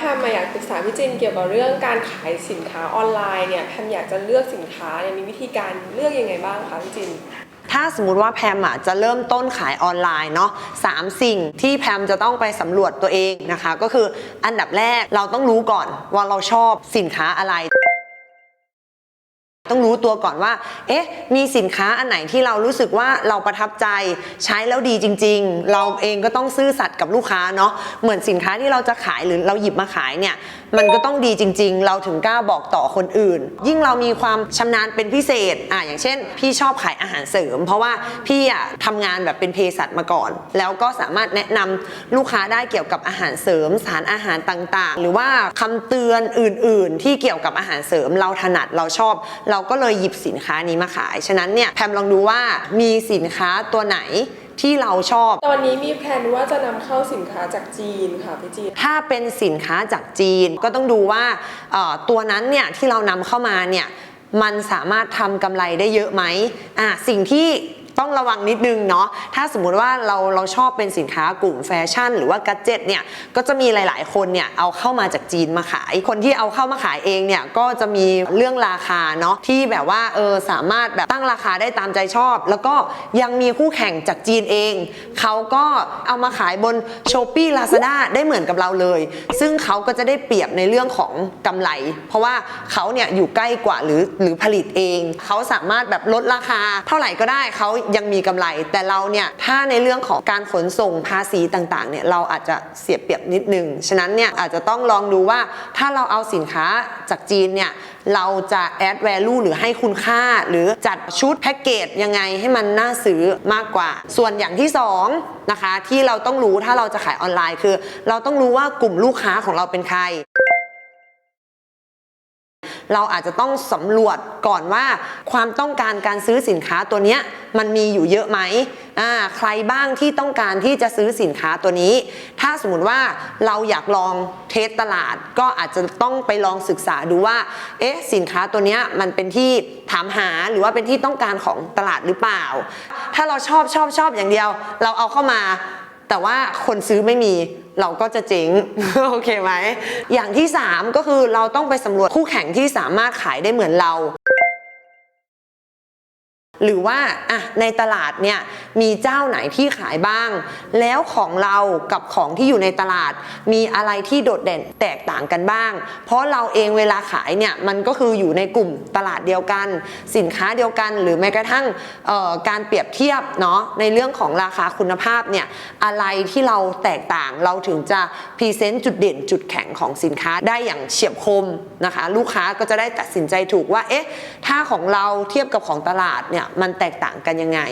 แพมมาอยากปรึกษาพี่จินเกี่ยวกับเรื่องการขายสินค้าออนไลน์เนี่ยแพมอยากจะเลือกสินค้าเนี่ยมีวิธีการเลือกยังไงบ้างคะพี่จิน ถ้าสมมุติว่าแพมอะจะเริ่มต้นขายออนไลน์เนาะสามสิ่งที่แพมจะต้องไปสำรวจตัวเองนะคะ ก็คืออันดับแรกเราต้องรู้ก่อนว่าเราชอบสินค้าอะไร ต้องรู้ตัวก่อนว่า เอ๊ะ มีสินค้าอันไหนที่เรารู้สึกว่าเราประทับใจใช้แล้วดีจริง ๆ เราเองก็ต้องซื่อสัตย์กับลูกค้าเนาะ เหมือนสินค้าที่เราจะขายหรือเราหยิบมาขายเนี่ย มันก็ต้องดีจริง ๆ เราถึงกล้าบอกต่อคนอื่น ยิ่งเรามีความชำนาญเป็นพิเศษ อะ อย่างเช่น พี่ชอบขายอาหารเสริม เพราะว่าพี่อะทำงานแบบเป็นเภสัชมาก่อน แล้วก็สามารถแนะนำลูกค้าได้เกี่ยวกับอาหารเสริม สารอาหารต่างๆ หรือว่าคำเตือนอื่น ๆ ที่เกี่ยวกับอาหารเสริม เราถนัดเราชอบเราก็เลยหยิบสินค้านี้มาขาย ฉะนั้นเนี่ยแพมลองดูว่ามีสินค้าตัวไหนที่เราชอบ ตอนนี้มีแผนว่าจะนำเข้าสินค้าจากจีนค่ะพี่จินถ้าเป็นสินค้าจากจีนก็ต้องดูว่าเอ่อตัวนั้นเนี่ยที่เรานำเข้ามาเนี่ยมันสามารถทำกำไรได้เยอะไหมอะสิ่งที่ ต้องระวังนิดนึงเนาะถ้าสมมุติว่าเราเราชอบเป็นสินค้ากลุ่มแฟชั่น หรือว่ากัจเจตเนี่ยก็จะมีหลาย ๆ คนเนี่ยเอาเข้ามาจากจีนมาขาย คนที่เอาเข้ามาขายเองเนี่ยก็จะมีเรื่องราคาเนาะที่แบบว่าเออสามารถแบบตั้งราคาได้ตามใจชอบ แล้วก็ยังมีคู่แข่งจากจีนเองเขาก็เอามาขายบน s h อ p e e Lazada ได้เหมือนกับเราเลย ซึ่งเขาก็จะได้เปรียบในเรื่องของกำไร เพราะว่าเขาเนี่ยอยู่ใกล้กว่าหรือหรือผลิตเอง เขาสามารถแบบลดราคาเท่าไหร่ก็ได้เขายังมีกำไร แต่เราเนี่ยถ้าในเรื่องของการขนส่งภาษีต่างๆเนี่ยเราอาจจะเสียเปรียบนิดนึงฉะนั้นเนี่ยอาจจะต้องลองดูว่าถ้าเราเอาสินค้าจากจีนเนี่ยเราจะ add value หรือให้คุณค่า หรือจัดชุดแพ็กเกจยังไงให้มันน่าซื้อมากกว่า ส่วนอย่างที่สองนะคะที่เราต้องรู้ถ้าเราจะขายออนไลน์คือ เราต้องรู้ว่ากลุ่มลูกค้าของเราเป็นใคร เราอาจจะต้องสำรวจก่อนว่าความต้องการการซื้อสินค้าตัวเนี้ยมันมีอยู่เยอะไหมอ่าใครบ้างที่ต้องการที่จะซื้อสินค้าตัวนี้ ถ้าสมมติว่าเราอยากลองเทสตลาด ก็อาจจะต้องไปลองศึกษาดูว่า เอ๊ะสินค้าตัวเนี้ยมันเป็นที่ถามหาหรือว่าเป็นที่ต้องการของตลาดหรือเปล่า ถ้าเราชอบชอบชอบอย่างเดียว เราเอาเข้ามา แต่ว่าคนซื้อไม่มี เราก็จะเจ๊งโอเคไหม อย่างที่ 3 ก็คือเราต้องไปสำรวจคู่แข่งที่สามารถขายได้เหมือนเราหรือว่าอะในตลาดเนี่ย มีเจ้าไหนที่ขายบ้าง แล้วของเรากับของที่อยู่ในตลาด มีอะไรที่โดดเด่นแตกต่างกันบ้าง เพราะเราเองเวลาขายเนี่ยมันก็คืออยู่ในกลุ่มตลาดเดียวกัน สินค้าเดียวกัน หรือแม้กระทั่งการเปรียบเทียบเนาะในเรื่องของราคาคุณภาพเนี่ยอะไรที่เราแตกต่างเราถึงจะพรีเซนต์จุดเด่นจุดแข็งของสินค้าได้อย่างเฉียบคมนะคะ ลูกค้าก็จะได้ตัดสินใจถูกว่าเอ๊ะถ้าของเราเทียบกับของตลาดเนี่ยมันแตกต่างกันยังไง